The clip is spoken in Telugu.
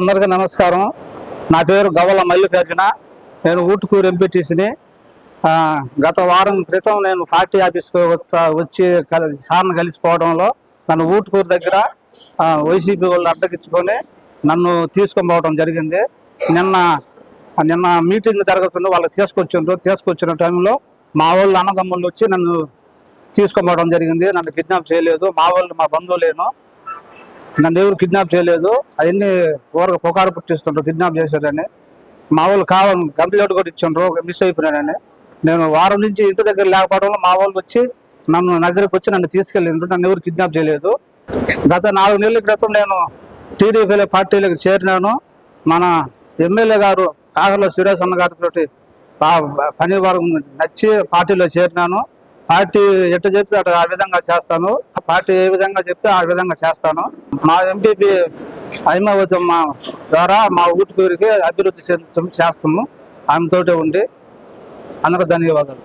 అందరికీ నమస్కారం. నా పేరు గవ్వల మల్లికార్జున. నేను ఊటుకూరు ఎంపీటీసీని గత వారం క్రితం నేను పార్టీ ఆఫీస్కి వచ్చి కల- సార్ని కలిసిపోవడంలో నన్ను ఊటుకూరు దగ్గర వైసీపీ వాళ్ళు అడ్డగించుకొని నన్ను తీసుకొని పోవడం జరిగింది. నిన్న నిన్న మీటింగ్ జరగకుండా వాళ్ళకి తీసుకొచ్చిండ్రు. తీసుకొచ్చిన టైంలో మా వాళ్ళు అన్నదమ్ముళ్ళు వచ్చి నన్ను తీసుకొని జరిగింది. నన్ను కిడ్నాప్ చేయలేదు. మా వాళ్ళు మా బంధువులేను. నన్ను ఎవరు కిడ్నాప్ చేయలేదు. అవన్నీ ఊరకు పొకారు పుట్టిస్తుండ్రు కిడ్నాప్ చేశారని. మా వాళ్ళు కావాలి కంప్లైంట్ కూడా ఇచ్చిండ్రు మిస్ అయిపోయినానని నేను వారం నుంచి ఇంటి దగ్గర లేకపోవడంలో మా వాళ్ళు వచ్చి నన్ను దగ్గరికి వచ్చి నన్ను తీసుకెళ్ళిండ్రు. నన్ను ఎవరు కిడ్నాప్ చేయలేదు. గత నాలుగు నెలల క్రితం నేను టీడీపీలో పార్టీలకు చేరినాను. మన ఎమ్మెల్యే గారు కాకర్లో సురేష్ అన్న గారితో పని వరకు నచ్చి పార్టీలో చేరినాను. పార్టీ ఎట్ట చెప్తే అటు ఆ విధంగా చేస్తాను. పార్టీ ఏ విధంగా చెప్తే ఆ విధంగా చేస్తాను. మా ఎంపీపీ అయిమవతమ్మ ద్వారా మా ఊరికి అభివృద్ధి చెందుతాం చేస్తాము. ఆమెతోటే ఉండి అందరూ ధన్యవాదాలు.